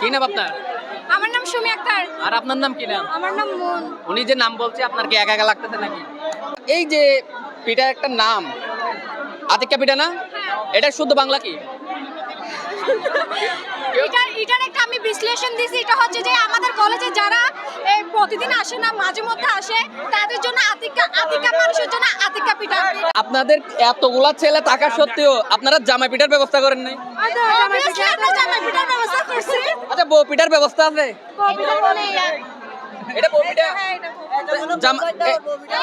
কি নাম আপনার? আমার নাম সুমি আক্তার। আর আপনার নাম কি নাম? আমার নাম মন। উনি যে নাম বলছে আপনার কি একা একা লাগতেছে নাকি? এই যে পিঠার একটা নাম আতিকা পিঠা না? এটা শুদ্ধ বাংলা কি? এটার এটার একটা আমি বিশ্লেষণ দিছি এটা হচ্ছে যে আমাদের কলেজে যারা প্রতিদিন আসে না মাঝে মধ্যে আসে। তাদের জন্য আতিকা আতিকা মানুষের জন্য আতিকা পিঠা। আপনাদের এতগুলা ছেলে থাকা সত্ত্বেও আপনারা জামাই পিঠার ব্যবস্থা করেন নাই? Obviously পিঠার ব্যবস্থা করছি। আচ্ছা বউ পিঠার ব্যবস্থা আছে? এটা বউ পিঠা? জামা- এ,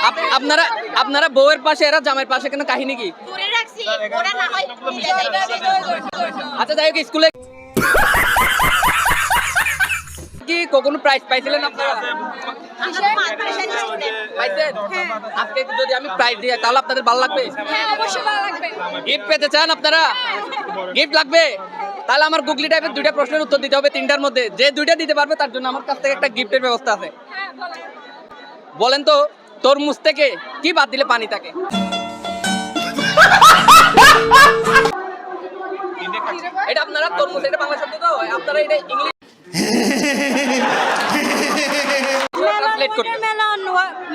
আপ- আপনারা আপনারা বউয়ের পাশে এরা জামাইয়ের পাশে কেন কাহিনী কি? হয় আচ্ছা যাই হোক স্কুলে কি কখনো প্রাইজ পাইছিলেন আপনারা? পাইছেন? আজকে যদি আমি প্রাইজ দিই তাহলে আপনাদের ভালো লাগবে? হ্যাঁ গিফট পেতে চান আপনারা? গিফট লাগবে? তাহলে আমার গুগলি টাইপের দুইটা প্রশ্নের উত্তর দিতে হবে তিনটার মধ্যে। যে দুইটা দিতে পারবে তার জন্য আমার কাছ থেকে একটা গিফটের ব্যবস্থা আছে। হ্যাঁ বলেন। বলেন তো তরমুজ থেকে কি বাদ দিলে পানি থাকে? এটা আপনারা তরমুজ এটা বাংলা শব্দ তো। আপনারা এটা ইংলিশ করতে মেলন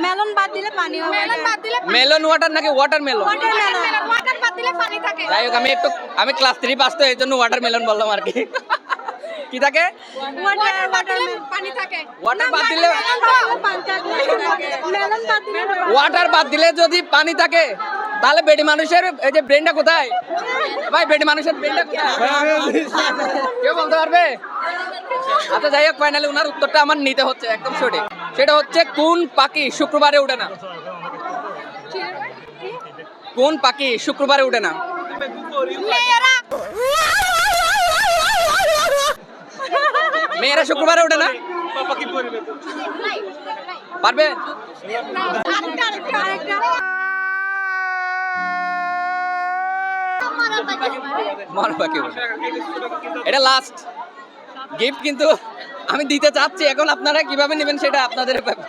মেলন বাদ দিলে পানি হবে মেলন বাদ দিলে মেলন ওয়াটার নাকি ওয়াটার মেলন ওয়াটারমেলন ওয়াটার বাদ দিলে পানি থাকে। যাই হোক আমি একটু আমি ক্লাস থ্রি পাস তো এই জন্য ওয়াটার মেলন বললাম আর কি। কি থাকে? ওয়াটার বাদ দিলে পানি থাকে। ওয়াটার বাদ দিলে মেলন বাদ দিলে ওয়াটার বাদ দিলে যদি পানি থাকে তাহলে বেডি মানুষের এই যে ব্রেনটা কোথায়? ভাই বেডি মানুষের ব্রেনটা কোথায়? কেউ বলতে পারবে? আচ্ছা যাই হোক ফাইনালি ওনার উত্তরটা আমার নিতে হচ্ছে একদম সঠিক সেটা হচ্ছে কোন পাখি শুক্রবারে উঠে না? কোন পাখি শুক্রবারে উঠে না? মেয়েরা। শুক্রবারে উঠে না? পারবে? পাখি এটা লাস্ট গিফট কিন্তু আমি দিতে চাচ্ছি এখন আপনারা কিভাবে নেবেন সেটা আপনাদের ব্যাপার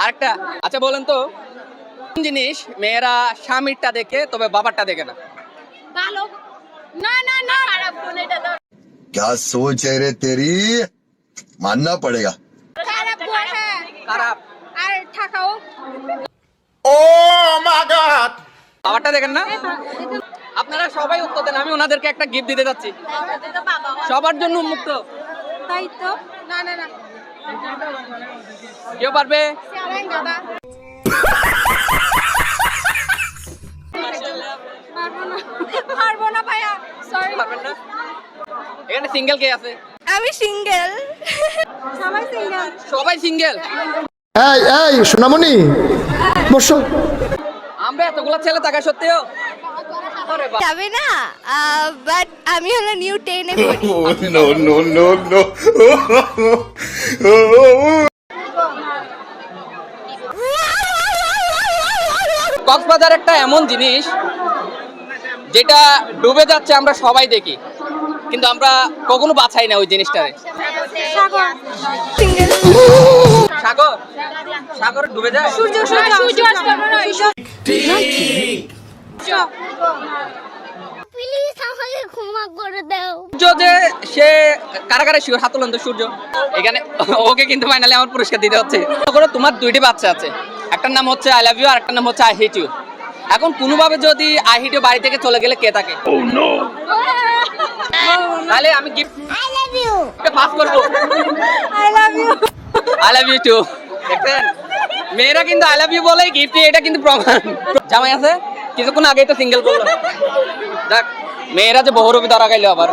আরেকটা আচ্ছা বলেন তো কোন জিনিস মেয়েরা স্বামীরটা দেখে তবে বাবারটা দেখে না ভালো না না না খারাপ গুণ এটা তো क्या सोच है रे तेरी मानना पड़ेगा খারাপ গুণ হ্যাঁ খারাপ আর ঠাকাও বাবারটা দেখেন না আপনারা সবাই উত্তর দেন আমি ওনাদেরকে একটা গিফট দিতে যাচ্ছি। সবার জন্য উন্মুক্ত। তাই তো? না না না। কেউ পারবে? পারব না ভাইয়া সরি পারবেন না? এখানে সিঙ্গেল কে আছে? আমি সিঙ্গেল সবাই সিঙ্গেল সবাই সিঙ্গেল এই এই সোনামণি বসো। আমরা এতগুলো ছেলে থাকা সত্ত্বেও। যাবে না বাট আমি হলো নিউ টেনে পড়ি no no no no. Cox's Bazar একটা এমন জিনিস যেটা ডুবে যাচ্ছে আমরা সবাই দেখি কিন্তু আমরা কখনো বাছাই না ওই জিনিসটারে। সাগর। সাগর? সাগর ডুবে যায়? সূর্য সূর্য সূর্য অস্ত প্লিজ আমাকে ক্ষমা করে দাও যে সে কারাগারে শিওর হাত তুলন্ত সূর্য। এখানে ওকে কিন্তু ফাইনালি আমার পুরস্কার দিতে হচ্ছে। করে তোমার দুইটি বাচ্চা আছে। একটার নাম হচ্ছে আই লাভ ইউ আর একটার নাম হচ্ছে আই হেট ইউ এখন কোনোভাবে যদি আই হেট ইউ বাড়ি থেকে চলে গেলে কে থাকে? তাহলে আমি gift I love you pass করব। I love you I love you too মেয়েরা কিন্তু আই লাভ ইউ বলে গিফট এটা কিন্তু প্রমাণ। জামাই আছে? কিছুক্ষণ আগেই তো সিঙ্গেল করলাম। যাক মেয়েরা যে বহুরূপী ধরা গেল আবার।